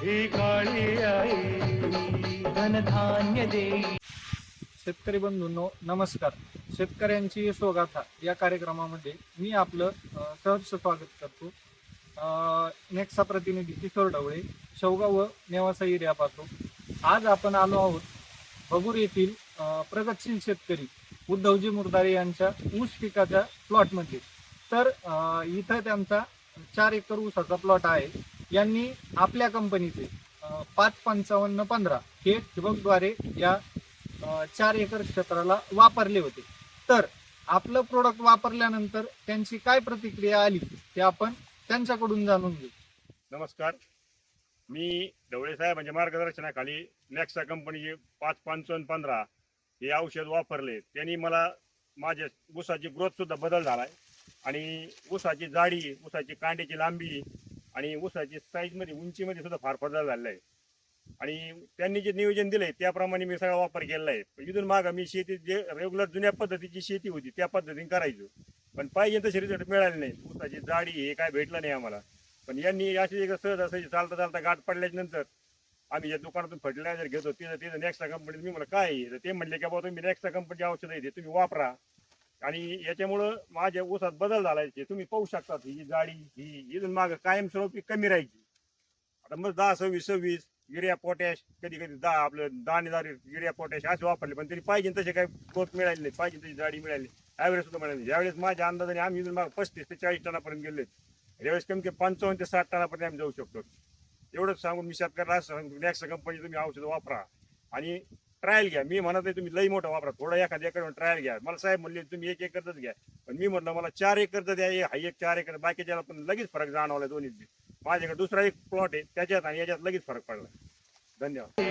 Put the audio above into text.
ही काळी आई धनधान्य देई शेतकरी बंधूंनो नमस्कार. शेतकऱ्यांची स्वगाथा या कार्यक्रमामध्ये मी आपलं सहर्ष स्वागत करतो. नेक्सा प्रतिनिधी किशोर ढवळे शेवगाव व नेवासा एरियापासून पाहतो आज आपण आलो आहोत बगूर येथील प्रगतशील शेतकरी उद्धवजी मुरदारे यांच्या ऊस पिकाच्या प्लॉटमध्ये तर इथं त्यांचा चार एकर ऊसाचा प्लॉट आहे. यांनी आपल्या कंपनीचे पाच पंचावन्न पंधरा हे ठिबकद्वारे या चार एकर क्षेत्राला वापरले होते. तर आपलं प्रोडक्ट वापरल्यानंतर त्यांची काय प्रतिक्रिया आली ते आपण त्यांच्याकडून जाणून घेऊ. नमस्कार. मी ढवळे साहेबांच्या म्हणजे मार्गदर्शनाखाली नेक्सा कंपनीचे पाच पंचावन्न पंधरा हे औषध वापरले. त्यांनी मला माझ्या ऊसाची ग्रोथ सुद्धा बदल आहे आणि ऊसाची जाडी ऊसाची कांड्याची लांबी आणि ऊसाची साईजमध्ये उंचीमध्ये सुद्धा फार बदल झालेला आहे. आणि त्यांनी जे नियोजन दिलंय त्याप्रमाणे मी सगळा वापर केलेला आहे. इथून मागं मी शेती जे रेग्युलर जुन्या पद्धतीची शेती होती त्या पद्धतीने करायचो. पण पाहिजे तसे रिझल्ट मिळाले नाही ऊसाची जाडी हे काय भेटलं नाही आम्हाला. पण यांनी अशी एक सहज असं चालता चालता गाठ पडल्याच्या नंतर आम्ही या दुकानातून फर्टिलायझर घेतो तिथं तिथं नेक्स्टा कंपनीत मी मला काय आहे? तर ते म्हणले की बाबा तुम्ही नेक्स्टा कंपनीची औषध आहे ते तुम्ही वापरा. आणि याच्यामुळं माझ्या ऊसात बदल झाला तुम्ही पाहू शकता ही जी जाडी ही इथून माग कायमस्वरूपी कमी राहायची. आता मग दहा सव्वीस सव्वीस युरिया पोटॅश कधी कधी दहा आपलं दाणेदार युरिया पोटॅश असे वापरले पण तरी पाहिजे तसे काही पोत मिळाले नाही पाहिजे तशी जाडी मिळाली ॲव्हरेज सुद्धा मिळाली ज्यावेळेस माझ्या अंदाजाने आम्ही इथून माग पस्तीस ते चाळीस टनापर्यंत गेले यावेळेस कमी कमी पंचावन्न ते साठ टनापर्यंत आम्ही जाऊ शकतो. एवढंच सांगून मी शेतकऱ्याला नेक्स्ट कंपनी तुम्ही औषधं वापरा आणि ट्रायल घ्या. मी म्हणत नाही तुम्ही लई मोठं वापरा. थोडं एखाद्या एकर ट्रायल घ्या. मला साहेब म्हणले तुम्ही एक एकरच घ्या. पण मी म्हटलं मला चार एकरचं द्या. हे- हा एक चार एकर. बाकीच्याला पण लगेच फरक जाणवला दोन्ही माझ्याकडे दुसरा एक प्लॉट आहे. त्याच्यात आणि याच्यात लगेच फरक पडला. धन्यवाद.